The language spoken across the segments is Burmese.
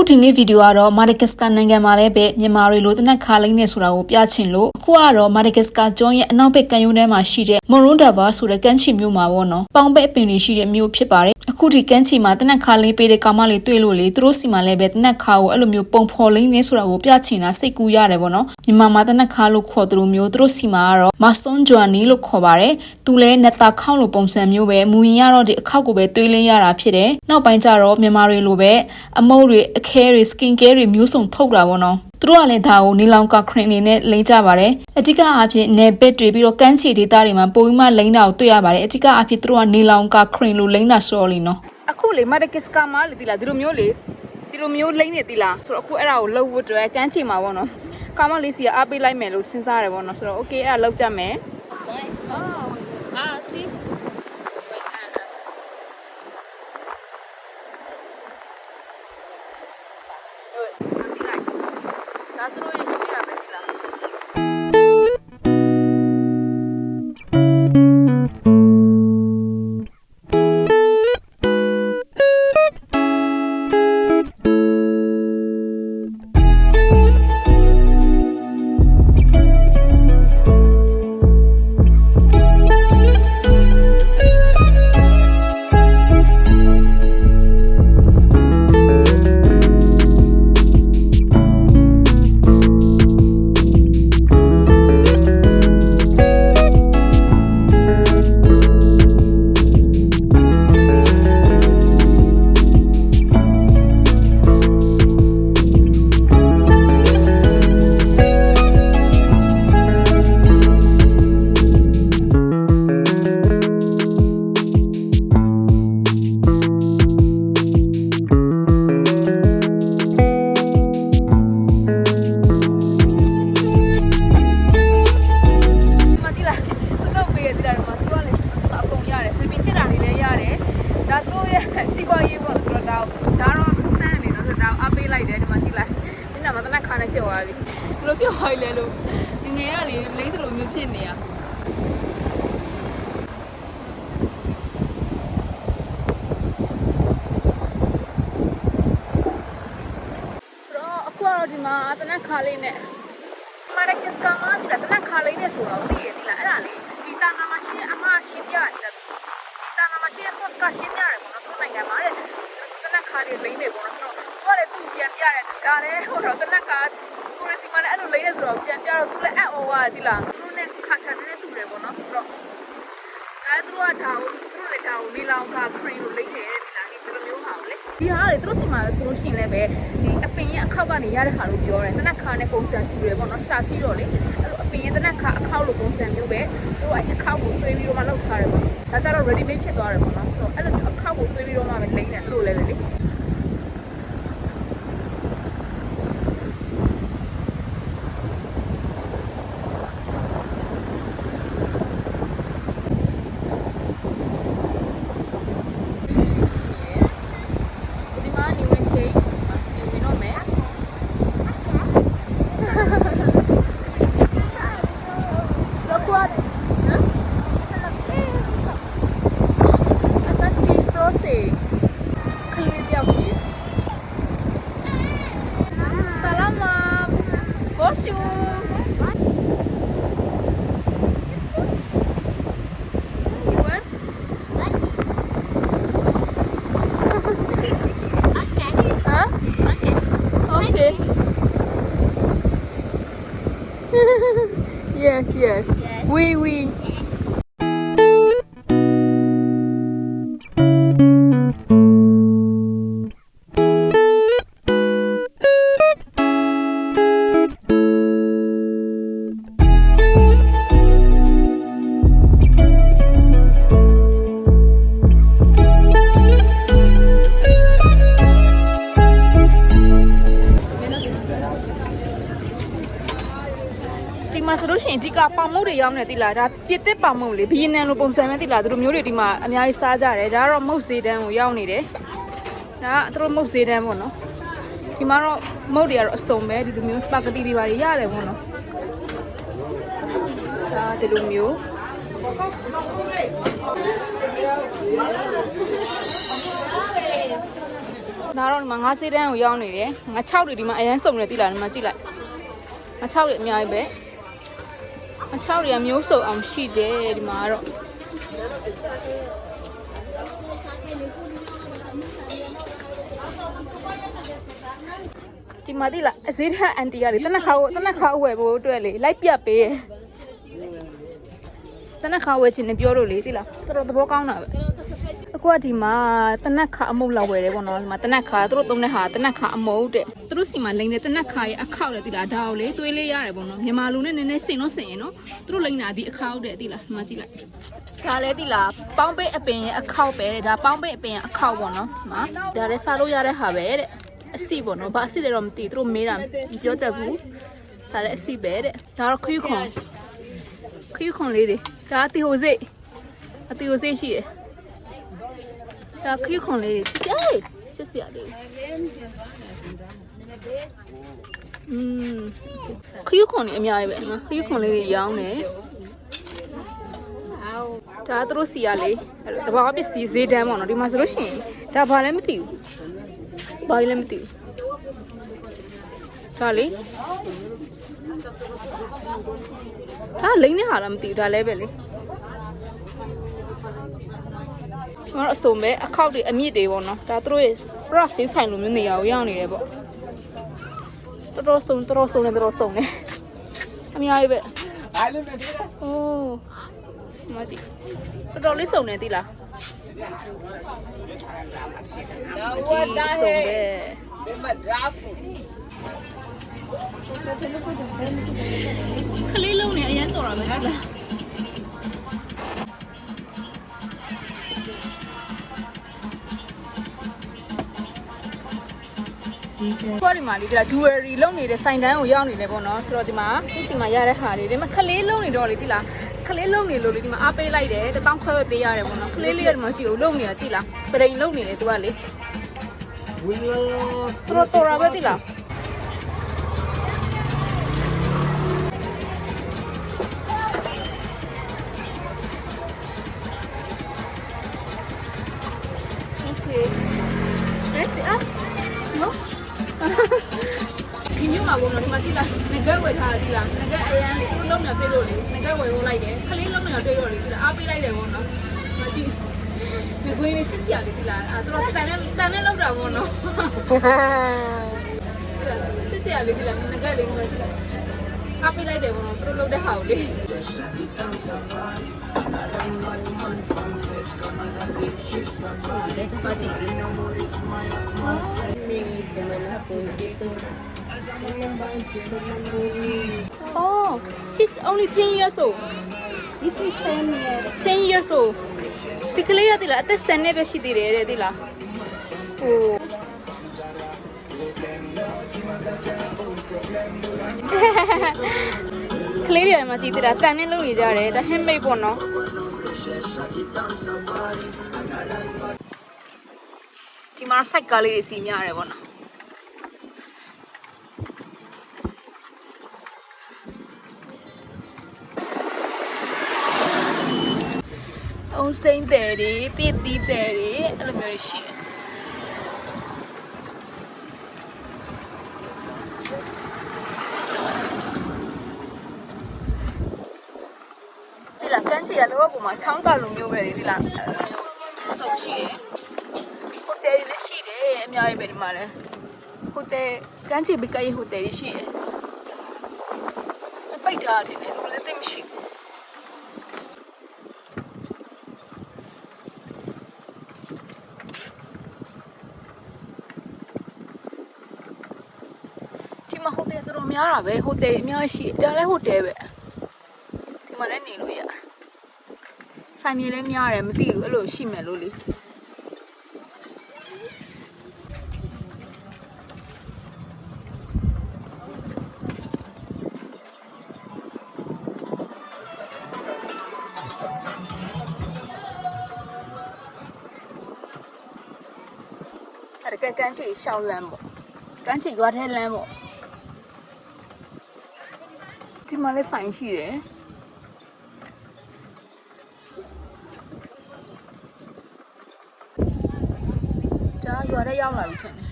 အခုဒီနေ့ဗီဒီယိုကတော့မာဒဂတ်စကာနိုင်ငံမှာလည်းပဲမြန်မာတွေလိုတနက်ခါလိမ့်နေဆိုတာကိုပြချင်လို့အခုကတော့မာဒဂတ်စကာကျွန်းရဲ့အနောက်ဘက်ကမ်းရိုးထဲမှာရှိတဲ့မွန်ရွန်ဒါဗာဆိုတဲ့ကမ်းခြေမြို့မှာပေါ့နော်ပေါင်ပဲအပင်တွေရှိတဲ့မြို့ဖြစ်ပါတယ်အခုဒီကမ်းခြေမှာတနက်ခါလိမ့်ပေးတဲ့ကောင်မလေးတွေ့လို့လေသူတို့စီမှာလည်းပဲတနက်ခါကိုအဲ့လိုမျိုးပုံဖော်လိမ့်နေဆိုတာကိုပြချင်တာစိတ်ကူးရတယ်ပေါ့နော် မြန်မာမှာတနက်ခါလို့ခေါ်သူတို့မျိုးသူတို့စီမှာကတော့မဆွန်ဂျွမ်နီလို့ခေါ်ပါတယ်သူလည်းနက်တာခေါန့်လိုပုံစံမျိုးပဲမူရင်ကတော့ဒီအခောက်ကိုပဲတွေးလင်းရတာဖြစ်တယ်နောက်ပိုင်းကျတော့မြန်မာတွေလိုပဲအမုတ်တွေအခဲတွေ skin care တွေမျိုးစုံထုတ်တာပေါ့နော်သူတို့ကလည်းဒါကိုနေလောင်ကခရင်အနေနဲ့လိမ့်ကြပါတယ်အဓိကအဖြစ်နယ်ပစ်တွေပြီးတော့ကမ်းခြေဒေသတွေမှာပုံမှန်လိမ့်တာကိုတွေ့ရပါတယ်အဓိကအဖြစ်သူတို့ကနေလောင်ကခရင်လို့လိမ့်တာဆိုတော့လीနော်အခုလေမဒကစ်ကာမလေဒီလားဒီလိုမျိုးလေဒီလိုမျိုးလိမ့်နေသီလားဆိုတော့အခုအဲ့ဒါကိုလှုပ်ဖို့အတွက်ကမ်းခြေမှာပေါ့နော် ကာမလေးစီကအားပေးလိုက်မယ်လို့စဉ်းစားရတယ်ပေါ့နော်ဆိုတော့ okay အဲ့ဒါလှုပ်ကြမယ် လိုဖြစ်သွားပြီလဲလို့ငငယ်ကလေလိမ့်တယ်လို့မျိုးဖြစ်နေရဆိုတော့အခုကတော့ဒီမှာတနက်ခါလေးနဲ့မာရကစ်ကမာဒီတနက်ခါလေးနဲ့ဆိုတော့သိရသီလားအဲ့ဒါလေဒီတာနာမရှိအမရှင်းပြတယ်ဒီတာနာမရှိတဲ့ post ကရှင်းပြတယ်ပေါ့နော်သူနိုင်ငံမှာတဲ့တနက်ခါလေးလိမ့်နေပေါ့နော်ဆိုတော့သူကလည်းသူပြန်ပြတယ်ဒါလည်းဟိုတော့တနက်ခါကို ရစီမလည်းအဲ့လိုလိမ့်နေဆိုတော့ပြန်ပြတော့သူလည်းအံ့ဩသွားတယ်သီလားသူနဲ့ခါစားတဲ့တူတယ်ပေါ့နော်ဆိုတော့အဲ့သူကဒါကိုသူတို့လည်းဒါကိုနေလောင်က crane လို့လိမ့်နေတယ်သီလားဒီလိုမျိုးဟာကိုလေဒီဟာလေသူတို့စီမှာဆိုလို့ရှိရင်လည်းပဲဒီအပင်ရဲ့အခောက်ကနေရတဲ့ဟာလို့ပြောတယ်တနက်ခါနဲ့ပုံစံတူတယ်ပေါ့နော်ရှာကြည့်တော့လေအဲ့လိုအပင်ရဲ့တနက်ခါအခောက်လို့ပုံစံမျိုးပဲသူကအခောက်ကိုသွေးပြီးတော့မှလောက်ထားတယ်ပေါ့ဒါကြတော့ ready made ဖြစ်သွားတယ်ပေါ့နော်ဆိုတော့အဲ့လိုအခောက်ကိုသွေးပြီးတော့ yes, yes. Oui, oui. ။ တ်တွေရောက်နေတိလားဒါပြစ်တစ်ပေါင်မုတ်လေဘီယန်နန်လိုပုံစံပဲတိလားသူတို့မျိုးတွေဒီမှာအများကြီးစားကြတယ်ဒါကတော့မုတ်စေးတန်းကိုရောက်နေတယ်။ဒါကသူတို့မုတ်စေးတန်းပေါ့နော်။ဒီမှာတော့မုတ်တွေကတော့အစုံပဲဒီလိုမျိုးစပါဂက်တီတွေပါရတယ်ပေါ့နော်။ဒါဒီလိုမျိုးဒါတော့ဒီမှာငါးစေးတန်းကိုရောက်နေတယ်ငါ6တွေဒီမှာအရန်စုံနေတိလာဒီမှာကြည့်လိုက်ငါ6တွေအများကြီးပဲ ငါ6တွေကမျိုးစုံအောင်ရှိတယ်ဒီမှာကတော့ဒီမှာတိလာအစေးတန်းအန်တီကလေတနက်ခါကိုတနက်ခါဝယ်ဖို့အတွက်လေလိုက်ပြတ်ပေးရယ်တနက်ခါဝယ်ချင်နေပြောလို့လေတိလာတော်တော်သဘောကောင်းတာပဲ အခုကဒီမှာတနက်ခါအမုတ်လောက်ဝယ်တယ်ပေါ့နော်ဒီမှာတနက်ခါသူတို့သုံးတဲ့ဟာတနက်ခါအမုတ်တဲ့သူတို့စီမှာလိမ့်တဲ့တနက်ခါရဲ့အခောက်တဲ့တိလားဒါကိုလေသွေးလေးရတယ်ပေါ့နော်မြန်မာလူနဲ့နည်းနည်းစင်တော့စင်ရင်နော်သူတို့လိမ့်တာဒီအခောက်တဲ့တိလားဒီမှာကြည့်လိုက်ဒါလည်းတိလားပေါင်းပိတ်အပင်ရဲ့အခောက်ပဲတဲ့ဒါပေါင်းပိတ်အပင်ရဲ့အခောက်ပေါ့နော်ဒီမှာဒါလည်းစားလို့ရတဲ့ဟာပဲတဲ့အစီပေါ့နော်ဘာအစီလဲတော့မသိဘူးသူတို့မေးတာမပြောတတ်ဘူးဒါလည်းအစီပဲတဲ့ဒါတော့ခရူးခွန်ခရူးခွန်လေးတွေဒါအတီဟိုစိတ်အတီဟိုစိတ်ရှိတယ် ဒါခရီးခွန်လေးချစ်ချစ်စရာလေးอืมခရီးခွန်လေးအများကြီးပဲနော်ခရီးခွန်လေးတွေရောင်းတယ်ဒါသူတို့စီရလေအဲ့လိုတဘာပစ္စည်းဈေးတန်းပေါ့နော်ဒီမှာဆိုလို့ရှိရင်ဒါဘာလဲမသိဘူးဘာလဲမသိဘူးဒါလေဒါလိမ့်နေဟာလားမသိဘူးဒါလဲပဲလေ ငါတို့အစုံပဲအခောက်တွေအမြင့်တွေပေါ့နော်ဒါသူတို့ရဲ့ product ဆေးဆိုင်လိုမျိုးနေရာကိုရောက်နေတယ်ပေါ့တော်တော်စုံတော်တော်စုံနေတော်တော်စုံနေအများကြီးပဲအိုးမစီတော်တော်လေးစုံနေသီလားဝတ်တာဟဲ့ခလေးလုံးနေအရင်တော်တာပဲသီလား ကိုဒီမှာလေးဒီလား jewelry လုပ်နေတဲ့ဆိုင်တန်းကိုရောက်နေတယ်ပေါ့နော်ဆိုတော့ဒီမှာဒီစီမှာရတဲ့ဟာလေးဒီမှာခလေးလုံးနေတော့လေဒီလားခလေးလုံးနေလို့လေဒီမှာအားပေးလိုက်တယ်တစ်တောင်းခွဲပဲပေးရတယ်ပေါ့နော်ခလေးလေးကဒီမှာကြည့်ဦးလုံးနေတာဒီလားပရိန်လုံးနေလေသူကလေတော်တော်ရပဲဒီလား တွေ့တော့လေကြည့်လားအားပေးလိုက်တယ်ဘုံတော့မကြည့်ငကွေးလေးချစ်စရာလေးကြည့်လားအဲသူတို့တန်နဲ့တန်နဲ့လောက်တာဘုံတော့ချစ်စရာလေးကြည့်လားငကဲလေးမျိုးကြည့်လားအားပေးလိုက်တယ်ဘုံတော့သူတို့လုပ်တဲ့ဟာကိုလေမကြည့် Oh, he's only 10 years old. This is 10 years. 10 years old. ဒီကလေးရသည်လားအသက်10နှစ်ပဲရှိသေးတယ်တဲ့ဒီလားဟိုကလေးတွေမှာကြည့်သေးတာတန်နဲ့လုံနေကြတယ်ဒါ handmade ပေါ့နော်ဒီမှာ site ကားလေးတွေစီများတယ်ပေါ့နော် အုံစိမ့်တယ်တွေတည်တီးတယ်တွေအဲ့လိုမျိုးတွေရှိတယ်ဒီလားကန်းချီကလောကပုံမှာချောင်းကလိုမျိုးပဲလေဒီလားအဆုံရှိတယ်ဟိုတယ်တွေလည်းရှိတယ်အများကြီးပဲဒီမှာလည်းဟိုတယ်ကန်းချီဘီကရေးဟိုတယ်တွေရှိတယ်ပိတ်ထားတယ်လေလူလည်းသိမရှိဘူး ဒီမှာဟို တယ်တော်တော်များတာပဲဟိုတယ်အများကြီးရှိတယ်ဒါလည်းဟိုတယ်ပဲဒီမှာလည်းနေလို့ရဆိုင်နေလည်းများတယ်မသိဘူးအဲ့လိုရှိမယ်လို့လေအဲ့ဒါကကန်းချီရှောင်းလန်းပေါ့ကန်းချီရွာထဲလန်းပေါ့ဒီ မှာလည်းဆိုင်ရှိတယ်ဒါရွာထဲ ရောက်လာပြီထင်တယ်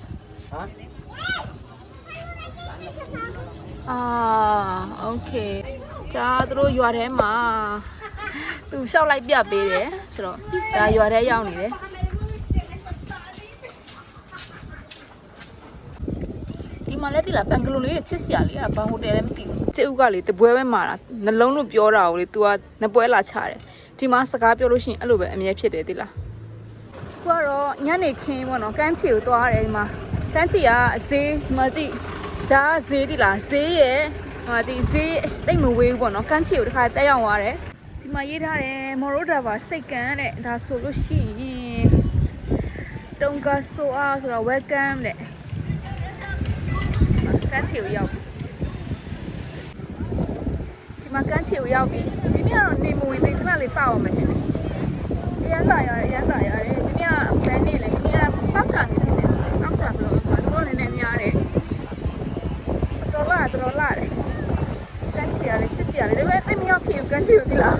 ဟမ် အာโอเคဂျာသူတို့ရွာထဲမှာသူလျှောက်လိုက်ပြပေးတယ်ဆိုတော့ဒါရွာထဲရောက်နေတယ် မှာလည်းတိလာဘန်ဂလိုလေးတွေချစ်စရာလေးအဲ့ဒါဘာဟိုတယ်လည်းမသိဘူးကျဲဥကလေတပွဲပဲမာတာနှလုံးလို့ပြောတာကိုလေ तू ကနပွဲလာချတယ်ဒီမှာစကားပြောလို့ရှိရင်အဲ့လိုပဲအမြဲဖြစ်တယ်တိလားခုကတော့ညနေခင်းပေါ့နော်ကမ်းခြေကိုသွားရတယ်ဒီမှာကမ်းခြေကဈေးဒီမှာကြည့်ဒါကဈေးတိလားဈေးရဲ့ဟိုဒီဈေးတိတ်မဝေးဘူးပေါ့နော်ကမ်းခြေကိုတစ်ခါတက်ရောက်သွားတယ်ဒီမှာရေးထားတယ်မော်ရိုဒရာဘာစိတ်ကန်တဲ့ဒါဆိုလို့ရှိရင်တုံကဆိုအားဆိုတော့ welcome တဲ့ ကန်းချီကိုရောက်ပြီဒီမှာကန်းချီကိုရောက်ပြီဒီနေ့ကတော့နေမဝင်သေးခဏလေးစောက်အောင်မချင်ဘူးအရန်တာရတယ်အရန်တာရတယ်ဒီနေ့ကဘန်နေလေဒီနေ့ကတောက်ချနေတယ်တောက်ချဆိုတော့တို့လည်းနည်းနည်းများတယ်တော်လာတော်လာတယ်ကန်းချီရတယ်ချစ်စရာလေဒါပေမဲ့သိမရောက်ဖြစ်ဘူးကန်းချီကိုဒီလား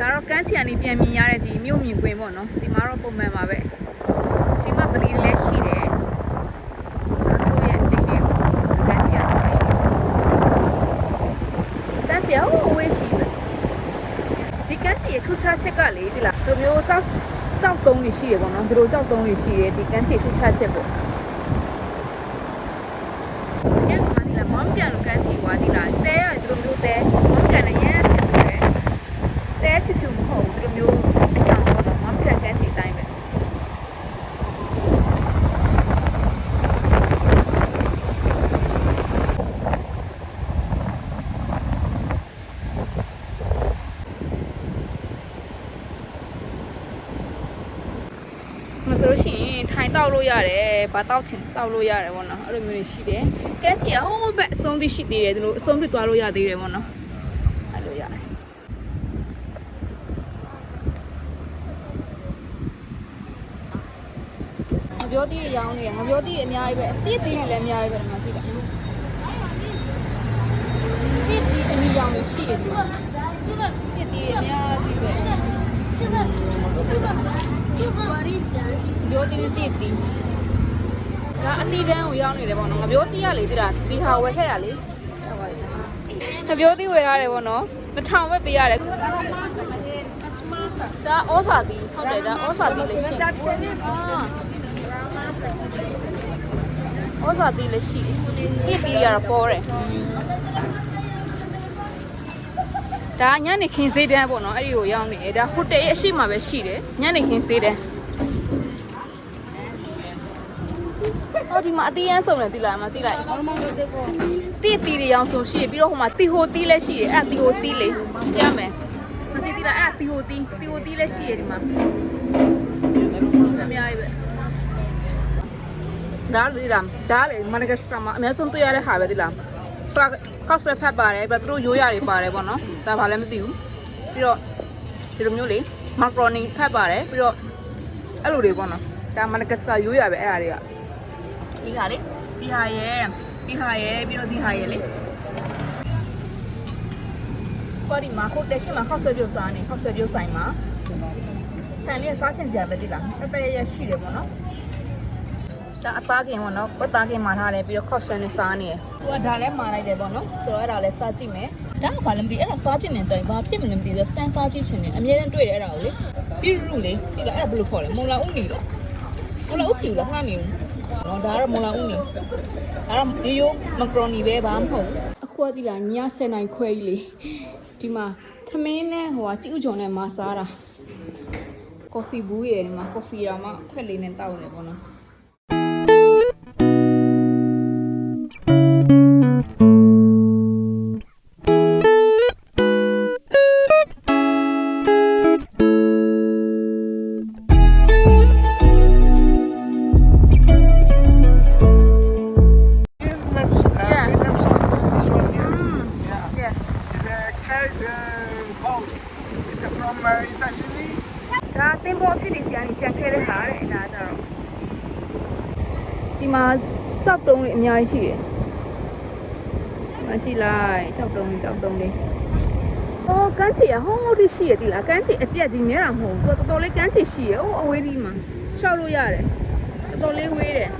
ဒါတော့ ကန်းချီကနေပြန်မြင်ရတဲ့ဒီမြို့မြင်ကွင်းပေါ့နော်ဒီမှာတော့ပုံမှန်ပါပဲဒီမှာပလီလည်းရှိတယ်ဒါတို့ရဲ့တကယ်ကန်းချီကနေကန်းချီဟိုဝေးရှိတယ်ဒီကန်းချီရဲ့ထူးခြားချက်ကလေဒီလားဒီလိုမျိုးကြောက်ကြောက်ကုန်းတွေရှိတယ်ပေါ့နော်ဒီလိုကြောက်ကုန်းတွေရှိတယ်ဒီကန်းချီထူးခြားချက်ပေါ့ညကမှဒီလားမောင်ပြန်လို့ကန်းချီွားဒီလားတဲရတယ်ဒီလိုမျိုးတဲမောင်ပြန်လည်းရမ်းဆက်တယ် တဲချူချူမဟုတ်ဘူးဒီလိုမျိုးအကြောင်းတော့မဖက်ကန်းချီတိုင်းပဲမဆိုလို့ရှိရင်ထိုင်တောက် လို့ရတယ်ဘာတောက်ချင်တောက်လို့ရတယ်ပေါ့နော်အဲ့လိုမျိုးတွေရှိတယ်ကန်းချီအဟိုးဘက်အဆုံးထိရှိသေးတယ်သူတို့အဆုံးထိသွားလို့ရသေးတယ်ပေါ့နော်အဲ့လိုရတယ်ငပြောသီးတွေရောင်းနေတယ်ငပြောသီးတွေအများကြီးပဲအသီးသီးတွေလည်းအများကြီးပဲဒီမှာကြည့်လိုက်သီးသီးအမီရောင်တွေရှိတယ်သူကသီးသီးတွေအများကြီးပဲ ပြောသီးနဲ့သီးသီးဒါအသီးတန်းကိုရောက်နေတယ်ပေါ့နော်ငပြောသီးရလေတိတာဒီဟာဝယ်ခဲ့တာလေငပြောသီးဝယ်ထားတယ်ပေါ့နော်2000ပဲပေးရတယ်ဒါဩစာသီးဟုတ်တယ်ဒါဩစာသီးလေးရှိတယ်အာဩဇာတိလည်းရှိတယ်တိတိရတော့ပေါ်တယ် ဒါညနေခင်းစေးတန်းပေါ့နော်အဲ့ဒီကိုရောက်နေတယ်ဒါဟိုတယ်ရဲ့အရှိမပဲရှိတယ်ညနေခင်းစေးတန်းအော်ဒီမှာအတီးရန်စုံတယ်တိလာမှာကြည့်လိုက်တိတီတွေရောင်စုံရှိတယ်ပြီးတော့ဟိုမှာတီဟိုတီးလည်းရှိတယ်အဲ့ဒါတီဟိုတီးလေပြမယ်မကြည့်တိလာအဲ့ဒါတီဟိုတီးတီဟိုတီးလည်းရှိတယ်ဒီမှာအများကြီးပဲဒါလေလားဒါလေမနက်စတမှာအများဆုံးတွေ့ရတဲ့ဟာပဲဒီလား စလာကောက်ဆွဲဖက်ပါတယ်ပြီးတော့သူတို့ရိုးရတွေပါတယ်ပေါ့နော်ဒါဘာလည်းမသိဘူးပြီးတော့ဒီလိုမျိုးလေမာကရိုနီဖက်ပါတယ်ပြီးတော့အဲ့လိုတွေပေါ့နော်ဒါမနက်စတာရိုးရပဲအဲ့ဒါတွေကဒီဟာလေဒီဟာရဲ့ဒီဟာရဲ့ပြီးတော့ဒီဟာရဲ့လေပေါ်ဒီမှာခုတက်ရှိမှာခောက်ဆွဲပြုတ်စားနေခောက်ဆွဲပြုတ်ဆိုင်မှာဆန်လေးစားချင်စရာပဲဒီလားတတဲရရှိတယ်ပေါ့နော်ဒါအသားကင်ပေါ့နော်ဝက်သားကင်မှာထားတယ်ပြီးတော့ခေါ့ဆွဲနဲ့စားနေတယ်။ သူကဒါလည်းမှာလိုက်တယ်ပေါ့နော်။ဆိုတော့အဲ့ဒါလည်းစားကြည့်မယ်။ဒါကဘာလဲမသိအဲ့ဒါစားကြည့်နေကြရင်ဘာဖြစ်မလဲမသိဘူးစမ်းစားကြည့်ချင်တယ်အများနဲ့တွေ့တယ်အဲ့ဒါကိုလေ။ပြီးရုလေဒီလားအဲ့ဒါဘယ်လိုခေါ်လဲမုံလာဦးနီလား။မုံလာဦးကျူလားခဏနေဦး။နော်ဒါကတော့မုံလာဦးနီ။ဒါတော့ရိုးရိုးမကရိုနီပဲဘာမှမဟုတ်ဘူး။အခုကဒီလားည7နိုင်ခွဲကြီးလေ။ဒီမှာသမင်းနဲ့ဟိုကကြည့်ဥကြုံနဲ့မစားတာ။ကော်ဖီဘူးရယ်ဒီမှာကော်ဖီတော့မှခွက်လေးနဲ့တောက်နေပေါ့နော်။ ဒီမှာကြောက်တုံးလေးအများကြီးရှိတယ်မကြည့်လိုက်ကြောက်တုံးလေးကြောက်တုံးလေးအော်ကန်းချီရဟောင်းလေးရှိရသည်လားကန်းချီအပြက်ကြီးနဲတာမဟုတ်ဘူးသူကတော်တော်လေးကန်းချီရှိရဟိုအဝေးကြီးမှာရှောက်လို့ရတယ်တော်တော်လေးဝေးတယ်